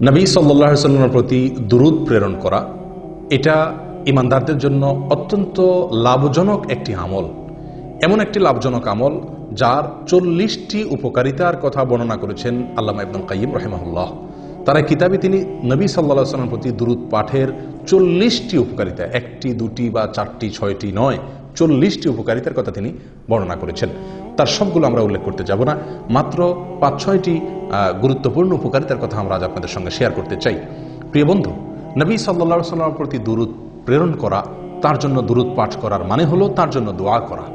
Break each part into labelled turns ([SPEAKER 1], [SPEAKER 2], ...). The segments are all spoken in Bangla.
[SPEAKER 1] নবী সাল্লাহ সাল্লামের প্রতি দুরুদ প্রেরণ করা, এটা ইমানদারদের জন্য অত্যন্ত লাভজনক একটি আমল। এমন একটি লাভজনক আমল যার চল্লিশটি উপকারিতার কথা বর্ণনা করেছেন আল্লামা ইবনুল কাইম রহেমাহুল্লাহ। তারা কিতাবে তিনি নবী সাল্লাহ সাল্লামের প্রতি দুরুদ পাঠের চল্লিশটি উপকারিতা, একটি, দুটি বা চারটি, ছয়টি নয়, চল্লিশটি উপকারিতার কথা তিনি বর্ণনা করেছেন। তার সবগুলো আমরা উল্লেখ করতে যাব না। মাত্র পাঁচ, ছয়টি গুরুত্বপূর্ণ উপকারিতার কথা আমরা আজ আপনাদের সঙ্গে শেয়ার করতে চাই। প্রিয় বন্ধু, নবী সাল্লা সাল্লামের প্রতি দুরুদ প্রেরণ করা, তার জন্য দুরুদ পাঠ করার মানে হলো তার জন্য দোয়া করা,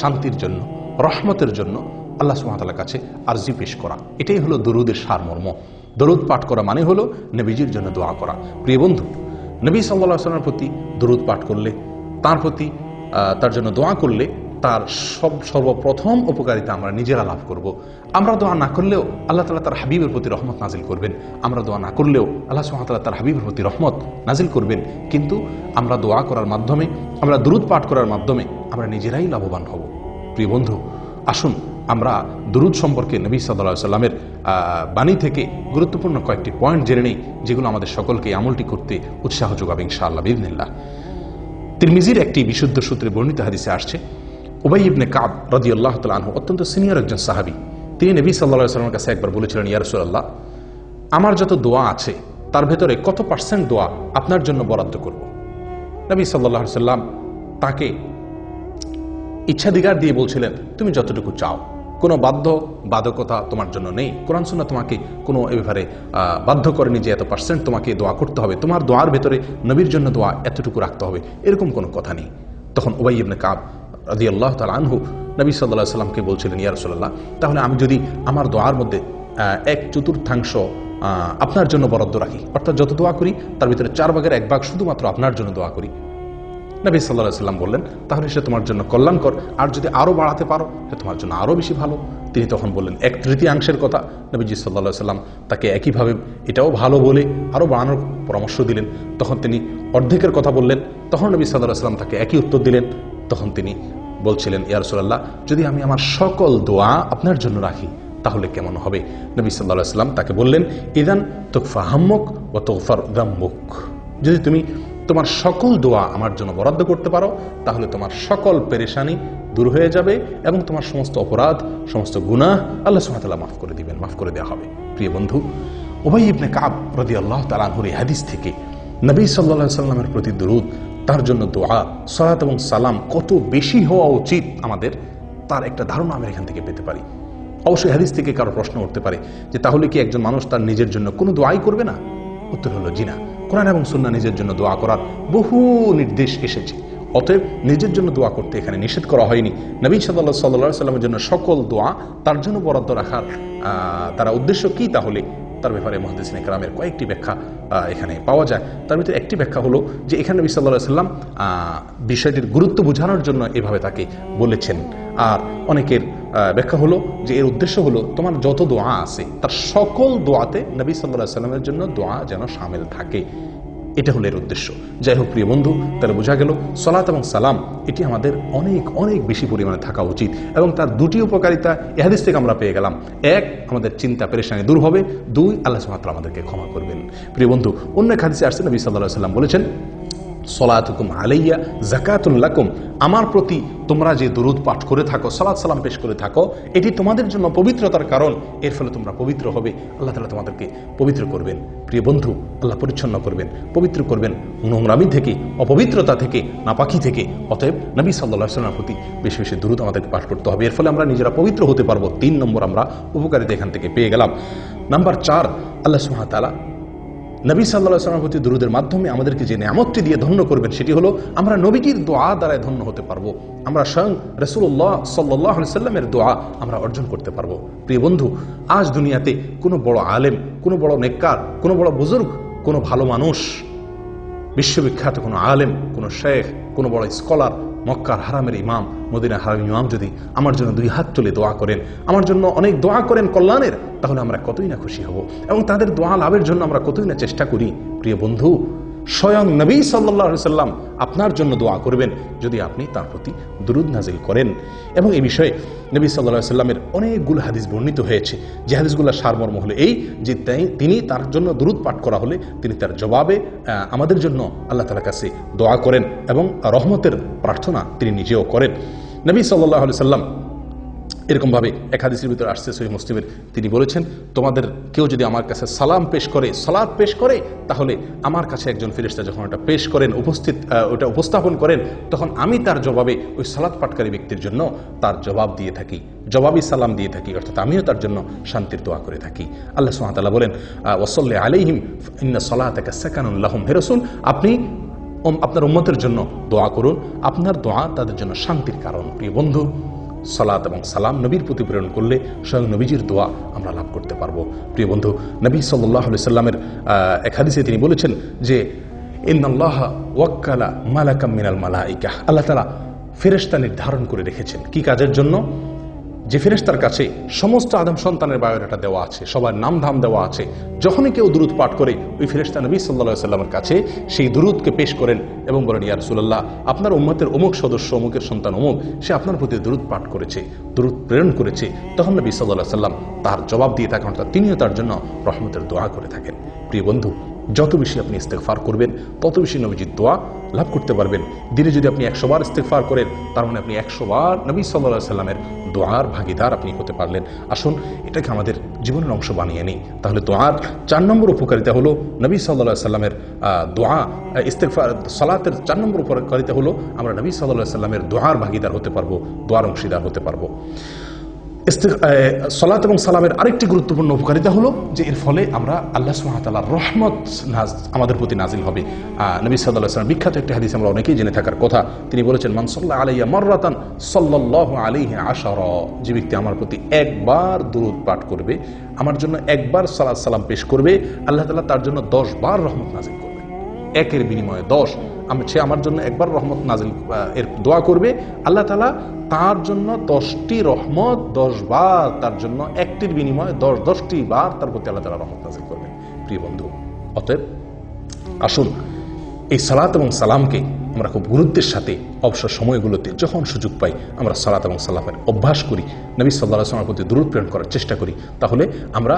[SPEAKER 1] শান্তির জন্য, রহমতের জন্য আল্লাহ সুহাতালার কাছে আরজি পেশ করা। এটাই হলো দরুদের সারমর্ম। দরুদ পাঠ করা মানে হলো নবীজির জন্য দোয়া করা। প্রিয় বন্ধু, নবী সাল্লাহ সাল্লামের প্রতি দরুদ পাঠ করলে, তার প্রতি তার জন্য দোয়া করলে তার সব সর্বপ্রথম উপকারিতা আমরা নিজেরা লাভ করব। আমরা দোয়া না করলেও আল্লাহ তালা তার হাবিবের প্রতি রহমত নাজিল করবেন। আমরা দোয়া না করলেও আল্লাহ সুহামতাল্লাহ তার হাবিবের প্রতি রহমত নাজিল করবেন। কিন্তু আমরা দোয়া করার মাধ্যমে, আমরা দুরুদ পাঠ করার মাধ্যমে আমরা নিজেরাই লাভবান হব। প্রিয় বন্ধু, আসুন আমরা দুরুদ সম্পর্কে নবী সাল্লাহ সাল্লামের বাণী থেকে গুরুত্বপূর্ণ কয়েকটি পয়েন্ট জেনে নেই, যেগুলো আমাদের সকলকে আমলটি করতে উৎসাহ যোগাবে ইনশাআল্লাহ বিদিনিল্লাহ তিরমিজির একটি বিশুদ্ধ সূত্রে বর্ণিত হাদিসে আসছে উবাই ইবনে কাব রাজি আল্লাহ তালু অত্যন্ত সিনিয়র একজন সাহাবি। তিনি নবী সাল্লাহ সাল্লামের কাছে একবার বলেছিলেন ইয়ারসুল্লাহ আমার যত দোয়া আছে তার ভেতরে কত পার্সেন্ট দোয়া আপনার জন্য বরাদ্দ করব? নবী সাল্লাহ সাল্লাম তাকে ইচ্ছাধিকার দিয়ে বলছিলেন তুমি যতটুকু চাও কোনো বাধ্য বাধকতা তোমার জন্য নেই। কোরআন সুন্না তোমাকে কোনো এ ব্যাপারে আহ, বাধ্য করেনি যে এত পার্সেন্ট তোমাকে দোয়া করতে হবে। তোমার দোয়ার ভেতরে নবীর জন্য দোয়া এতটুকু রাখতে হবে। এরকম কোনো কথা নেই। তখন ওবাই ইবনে কাব রাজি আল্লাহ তাল আনহু, নবী সাল্লাহ সাল্লামকে বলছিলেন, ইয়া রসুল্লাহ তাহলে আমি যদি আমার দোয়ার মধ্যে এক চতুর্থাংশ আপনার জন্য বরাদ্দ রাখি, অর্থাৎ যত দোয়া করি, তার ভিতরে চার ভাগের এক ভাগ শুধুমাত্র আপনার জন্য দোয়া করি। নবী সাল্লাহ সাল্লাম বললেন, তাহলে সে তোমার জন্য কল্যাণকর, আর যদি আরও বাড়াতে পারো, সে তোমার জন্য আরও বেশি ভালো। তিনি তখন বললেন, এক তৃতীয়াংশের কথা। নবীজি সাল্লাহ সাল্লাম তাকে একইভাবে, এটাও ভালো বলে আরও বাড়ানোর পরামর্শ দিলেন। তখন তিনি অর্ধেকের কথা বললেন। তখন নবী সাল্লাহ সাল্লাম তাকে একই উত্তর দিলেন। তখন তিনি বলছিলেন ইয়ারসোল্লাহ যদি আমি আমার সকল দোয়া আপনার জন্য রাখি, তাহলে কেমন হবে? নবী সাল্লাহ সাল্লাম তাকে বললেন, ইদান তোকফা হাম্মুক ও তোকফার দাম্মুক। যদি তুমি তোমার সকল দোয়া আমার জন্য বরাদ্দ করতে পারো, তাহলে তোমার সকল পেরেশানি দূর হয়ে যাবে এবং তোমার সমস্ত অপরাধ, সমস্ত গুনাহ আল্লাহ সুহাতাল্লাহ মাফ করে দিবেন, মাফ করে দেওয়া হবে। প্রিয় বন্ধু ওবাই ইবনে কাব রদি আল্লাহ তালানহুর এই হাদিস থেকে নবী সাল্লা সাল্লামের প্রতি দরুদ তার জন্য দোয়া, সালাত এবং সালাম কত বেশি হওয়া উচিত আমাদের, তার একটা ধারণা আমরা এখান থেকে পেতে পারি। অবশ্যই হাদিস থেকে কারও প্রশ্ন উঠতে পারে যে, তাহলে কি একজন মানুষ তার নিজের জন্য কোনো দোয়াই করবে না? উত্তর হলো জি না কোরআন এবং সুন্না নিজের জন্য দোয়া করার বহু নির্দেশ এসেছে। অতএব নিজের জন্য দোয়া করতে এখানে নিষেধ করা হয়নি। নবী সাল্লাহ সাল্লাহ সাল্লামের জন্য সকল দোয়া তার জন্য বরাদ্দ রাখার তারা উদ্দেশ্য কি তাহলে? তার ব্যাপারে মহাদিস ইকরামের কয়েকটি ব্যাখ্যা এখানে পাওয়া যায়। তার ভিতরে একটি ব্যাখ্যা হলো যে এখানে নবী সাল্লাহ সাল্লাম বিষয়টির গুরুত্ব বোঝানোর জন্য এভাবে তাকে বলেছেন। আর অনেকের ব্যাখ্যা হলো যে এর উদ্দেশ্য হলো তোমার যত দোয়া আছে, তার সকল দোয়াতে নবী সাল্লাহ সাল্লামের জন্য দোয়া যেন সামিল থাকে। এটা হলো এর উদ্দেশ্য। যাই হোক, প্রিয় বন্ধু, তাহলে বোঝা গেল সলাত এবং সালাম, এটি আমাদের অনেক অনেক বেশি পরিমাণে থাকা উচিত এবং তার দুটি উপকারিতা এহাদিস থেকে আমরা পেয়ে গেলাম। এক, আমাদের চিন্তা পেরেশানি দূর হবে। দুই, আল্লাহ সুমাত্রা আমাদেরকে ক্ষমা করবেন। প্রিয় বন্ধু, অন্য খাদিসে আসছেন আসছে নবী সাল্লাহ সাল্লাম বলেছেন সলাতুকুম আলাইয়া জাকাতুল্লাকুম আমার প্রতি তোমরা যে দরুদ পাঠ করে থাকো, সালাত সালাম পেশ করে থাকো, এটি তোমাদের জন্য পবিত্রতার কারণ। এর ফলে তোমরা পবিত্র হবে। আল্লাহ তালা তোমাদেরকে পবিত্র করবেন। প্রিয় বন্ধু, আল্লাহ পরিচ্ছন্ন করবেন, পবিত্র করবেন নোংরামি থেকে, অপবিত্রতা থেকে, নাপাকি থেকে। অতএব নবী সাল্লাহ সাল্লামের প্রতি বেশি বেশি দূরত আমাদেরকে পাঠ করতে হবে। এর ফলে আমরা নিজেরা পবিত্র হতে পারব। তিন নম্বর আমরা উপকারিতা এখান থেকে পেয়ে গেলাম। নাম্বার চার, আল্লাহ সুহাতালা নবী সাল্লাহ সাল্লামের প্রতি দুরুদের মাধ্যমে আমাদেরকে যে নিয়ামতটি দিয়ে ধন্য করবেন, সেটি হলো আমরা নবীজির দোয়া দ্বারায় ধন্য হতে পারব। আমরা স্বয়ং রসুল্লাহ সাল্লাহ সাল্লামের দোয়া আমরা অর্জন করতে পারব। প্রিয় বন্ধু, আজ দুনিয়াতে কোনো বড় আলেম, কোনো বড় নেককার, কোনো বড় বুজুর্গ, কোনো ভালো মানুষ, বিশ্ববিখ্যাত কোনো আলেম, কোনো শেখ, কোনো বড় স্কলার মক্কার হারামের ইমাম, মদিনা হারাম ইমাম যদি আমার জন্য দুই হাত তুলে দোয়া করেন, আমার জন্য অনেক দোয়া করেন কল্যাণের, তাহলে আমরা কতই না খুশি হব? এবং তাদের দোয়া লাভের জন্য আমরা কতই না চেষ্টা করি? প্রিয় বন্ধু স্বয়ং নবী সাল্লাহ সাল্লাম আপনার জন্য দোয়া করবেন যদি আপনি তার প্রতি দুরুদ নাজিল করেন। এবং এই বিষয়ে নবী সাল্লাহ সাল্লামের অনেকগুলো হাদিস বর্ণিত হয়েছে। যে হাদিসগুলোর সারমর্ম হলো এই যে তিনি তার জন্য দুরুদ পাঠ করা হলে তিনি তার জবাবে আমাদের জন্য আল্লাহ তালার কাছে দোয়া করেন এবং রহমতের প্রার্থনা তিনি নিজেও করেন। নবী সাল্লাহ সাল্লাম এরকমভাবে এক হাদিসের ভিতরে আসছে সহি মুসলিমের। তিনি বলেছেন, তোমাদের কেউ যদি আমার কাছে সালাম পেশ করে সালাদ পেশ করে, তাহলে আমার কাছে একজন ফেরেশতা যখন ওটা পেশ করেন, উপস্থিত ওটা উপস্থাপন করেন, তখন আমি তার জবাবে ওই সালাদ পাটকারী ব্যক্তির জন্য তার জবাব দিয়ে থাকি জবাবি সালাম দিয়ে থাকি, অর্থাৎ আমিও তার জন্য শান্তির দোয়া করে থাকি। আল্লাহ সুহাতাল্লাহ বলেন ওসল্লে আলাইহিম ইন্না সলাতাকা সাকানুল্লাহম হে রসুল, আপনি আপনার উম্মতের জন্য দোয়া করুন। আপনার দোয়া তাদের জন্য শান্তির কারণ। প্রিয় বন্ধু সালাত এবং সালাম নবীর প্রতি প্রেরণ করলে স্বয়ং নবীজির দোয়া আমরা লাভ করতে পারব। প্রিয় বন্ধু, নবী সাল্লাহ সাল্লামের একাদিসে তিনি বলেছেন যে, ইন্নাল্লাহ ওয়াক্কালা মালাকাম মিনাল মালাইকা। আল্লাহ তালা ফেরেস্তা নির্ধারণ করে রেখেছেন। কি কাজের জন্য? যে ফেরেস্তার কাছে সমস্ত আদম সন্তানের বায়োডাটা দেওয়া আছে, সবার নাম ধাম দেওয়া আছে। যখনই কেউ দুরুদ পাঠ করে, ওই ফেরেশতা নবী সাল্লাহ সাল্লামের কাছে সেই দুরুদকে পেশ করেন এবং বলেন, ইয়া রসুল্লাহ আপনার উম্মতের অমুক সদস্য, অমুকের সন্তান, অমুক, সে আপনার প্রতি দুরুদ পাঠ করেছে, দুরুদ প্রেরণ করেছে। তখন নবী সাল্লাহ সাল্লাম তার জবাব দিয়ে থাকেন, অর্থাৎ তিনিও তার জন্য রহমতের দোয়া করে থাকেন। প্রিয় বন্ধু যত বেশি আপনি ইস্তেকফার করবেন, তত বেশি নবীজির দোয়া লাভ করতে পারবেন। দিনে যদি আপনি একশো বার ইস্তেকফার করেন, তার মানে আপনি একশো বার নবী সাল্লাহ সাল্লামের দোয়ার ভাগিদার আপনি হতে পারলেন। আসুন, এটাকে আমাদের জীবনের অংশ বানিয়ে নিই। তাহলে দোয়ার চার নম্বর উপকারিতা হলো নবী সাল্লাহ সাল্লামের দোয়া ইস্তেকফার সালাতের চার নম্বর উপকারিতা হলো আমরা নবী সাল্লাহ সাল্লামের দোয়ার ভাগিদার হতে পারব, দোয়ার অংশীদার হতে পারব। সলাত এবং সালামের আরেকটি গুরুত্বপূর্ণ উপকারিতা হলো যে এর ফলে আমরা আল্লাহ সুহাতালার রহমত নাজ আমাদের প্রতি নাজিল হবে। নবী সাল্লাহ সাল্লাম বিখ্যাত একটি হাদিস আমরা অনেকেই জেনে থাকার কথা। তিনি বলেছেন মানসল্লাহ আলাইয়া মর্রাতান সাল্লাহ আলাইহি আশার যে ব্যক্তি আমার প্রতি একবার দুরুদ পাঠ করবে, আমার জন্য একবার সালাদ সালাম পেশ করবে, আল্লাহ তালা তার জন্য দশ বার রহমত নাজিল করবে একের বিনিময়ে দশ সে আমার জন্য একবার রহমত নাজিল এর দোয়া করবে। আল্লাহ তালা তার জন্য দশটি রহমত, দশ বার তার জন্য একটির বিনিময়ে দশ, দশটি বার তার প্রতি আল্লাহ তালা রহমত নাজিল করবেন। প্রিয় বন্ধু, অতএব আসুন, এই সালাত এবং সালামকে আমরা খুব গুরুত্বের সাথে অবসর সময়গুলোতে যখন সুযোগ পাই, আমরা সালাত এবং সালামের অভ্যাস করি, নবী সাল্লাহ আসলামের প্রতি দূরত প্রেরণ করার চেষ্টা করি, তাহলে আমরা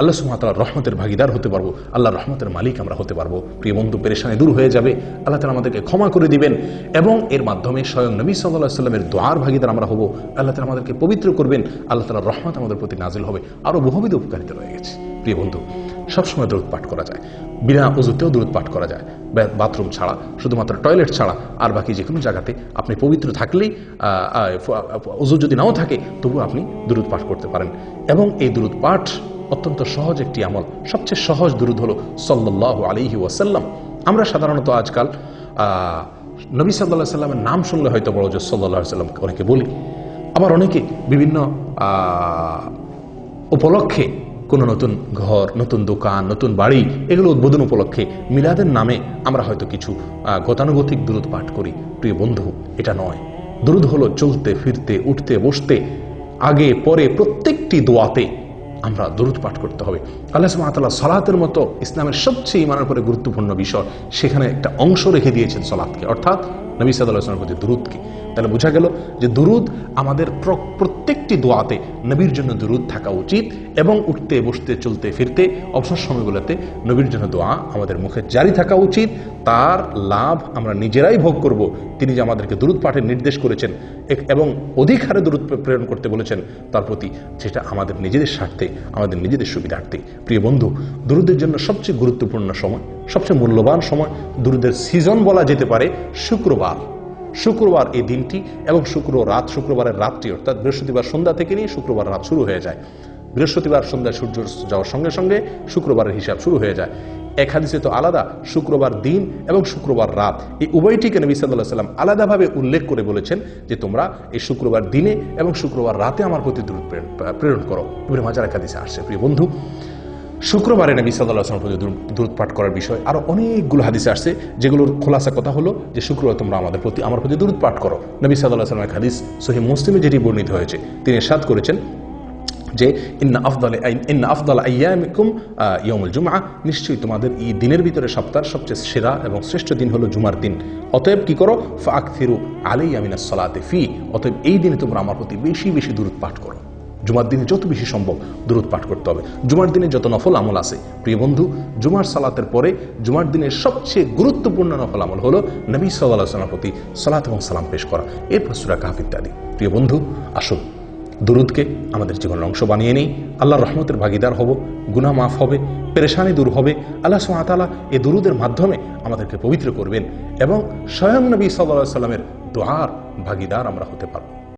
[SPEAKER 1] আল্লাহ সুমাতার রহমতের ভাগিদার হতে পারব আল্লাহ রহমতের মালিক আমরা হতে পারব। প্রিয় বন্ধু, পেরেশানি দূর হয়ে যাবে, আল্লাহ তালা আমাদেরকে ক্ষমা করে দিবেন এবং এর মাধ্যমে স্বয়ং নবী সাল্লাহ সাল্লামের দোয়ার ভাগিদার আমরা হব, আল্লাহ তালা আমাদেরকে পবিত্র করবেন, আল্লাহ তালার রহমত আমাদের প্রতি নাজিল হবে। আরও বহুবিধ উপকারিতা রয়ে গেছে। প্রিয় বন্ধু সবসময় দূরত পাঠ করা যায়। বিনা উজুতেও দূরত পাঠ করা যায়। বাথরুম ছাড়া, শুধুমাত্র টয়লেট ছাড়া, আর বাকি যে কোনো জায়গাতে আপনি পবিত্র থাকলেই উজু যদি নাও থাকে, তবু আপনি দূরত পাঠ করতে পারেন। এবং এই দূরত পাঠ অত্যন্ত সহজ একটি আমল। সবচেয়ে সহজ দুরুদ হলো সাল্লাহ আলিহি ওয়াসাল্লাম। আমরা সাধারণত আজকাল নবী সাল্লাহ সাল্লামের নাম শুনলে হয়তো বড় যে সাল্লাহ সাল্লাম অনেকে বলি। আবার অনেকে বিভিন্ন উপলক্ষে কোনো নতুন ঘর, নতুন দোকান, নতুন বাড়ি, এগুলো উদ্বোধন উপলক্ষে মিলাদের নামে আমরা হয়তো কিছু গতানুগতিক দূরত পাঠ করি। প্রিয় বন্ধু, এটা নয়। দুরুদ হলো চলতে, ফিরতে, উঠতে, বসতে, আগে, পরে, প্রত্যেকটি দোয়াতে আমরা দরুদ পাঠ করতে হবে। আল্লাহ সুবহানাহু সলাতের মতো ইসলামের সবচেয়ে ইমানের পরে গুরুত্বপূর্ণ বিষয়, সেখানে একটা অংশ রেখে দিয়েছেন সলাৎকে অর্থাৎ নবী আসলামের প্রতি দুরুদকে তাহলে বোঝা গেল যে দুরুদ আমাদের প্রত্যেকটি দোয়াতে নবীর জন্য দুরুদ থাকা উচিত এবং উঠতে, বসতে, চলতে, ফিরতে অবসর সময়গুলোতে নবীর জন্য দোয়া আমাদের মুখে জারি থাকা উচিত। তার লাভ আমরা নিজেরাই ভোগ করব। তিনি যে আমাদেরকে দুরুদ পাঠের নির্দেশ করেছেন এবং অধিক হারে দূরত প্রেরণ করতে বলেছেন, তার প্রতি যেটা আমাদের নিজেদের স্বার্থে, আমাদের নিজেদের সুবিধার্থে। প্রিয় বন্ধু, দুরুদের জন্য সবচেয়ে গুরুত্বপূর্ণ সময় সবচেয়ে মূল্যবান সময় দুরুদের সিজন বলা যেতে পারে শুক্রবার। শুক্রবার এই দিনটি এবং শুক্র রাত, শুক্রবারের রাতটি অর্থাৎ বৃহস্পতিবার সন্ধ্যা থেকে নিয়ে শুক্রবার রাত শুরু হয়ে যায়। বৃহস্পতিবার সন্ধ্যায় সূর্য যাওয়ার সঙ্গে সঙ্গে শুক্রবারের হিসাব শুরু হয়ে যায়। এক হাদিসে তো আলাদা, শুক্রবার দিন এবং শুক্রবার রাত। এই উভয়টিকে নবী সাল্লাহ সাল্লাম আলাদাভাবে উল্লেখ করে বলেছেন যে তোমরা এই শুক্রবার দিনে এবং শুক্রবার রাতে আমার প্রতি দূর প্রেরণ করো। ইবনে মাজার এক হাদিসে আসছে। প্রিয় বন্ধু শুক্রবারে নবী সাল্লাহ আসলাম দূরত পাঠ করার বিষয় আরও অনেকগুলো হাদিসে আসছে, যেগুলোর খোলাসা কথা হলো যে শুক্রবার তোমরা আমাদের প্রতি আমার প্রতি দূরত পাঠ করো। নবী সাল্লাহ আসলাম এক হাদিস সহি মুসলিমে যেটি বর্ণিত হয়েছে, তিনি সাদ করেছেন যে, ইন্না আফদল ইন্না আফদল আয়ামিকুম ইয়মুল জুমা নিশ্চয়ই তোমাদের এই দিনের ভিতরে সপ্তাহের সবচেয়ে সেরা এবং শ্রেষ্ঠ দিন হলো জুমার দিন। অতএব কি করো? ফাক ফিরু আলাই আমিনা সলাতে ফি। অতএব এই দিনে তোমরা আমার প্রতি বেশি বেশি দূরত পাঠ করো। জুমার দিনে যত বেশি সম্ভব দূরত পাঠ করতে হবে। জুমার দিনে যত নফল আমল আছে, প্রিয় বন্ধু, জুমার সালাতের পরে জুমার দিনের সবচেয়ে গুরুত্বপূর্ণ নফল আমল হলো নবী সাল্লাহ প্রতি সালাত এবং সালাম পেশ করা। এরপর সুরা কাহাফ ইত্যাদি। প্রিয় বন্ধু, আসুন, দুরুদকে আমাদের জীবনের অংশ বানিয়ে নেই। আল্লাহর রহমতের ভাগিদার হব, গুনাহ মাফ হবে, পেরেশানি দূর হবে। আল্লাহ সুহাতালা এ দুরুদের মাধ্যমে আমাদেরকে পবিত্র করবেন এবং স্বয়ং নবী সাল্লাহ সাল্লামের দোয়ার ভাগিদার আমরা হতে পারব।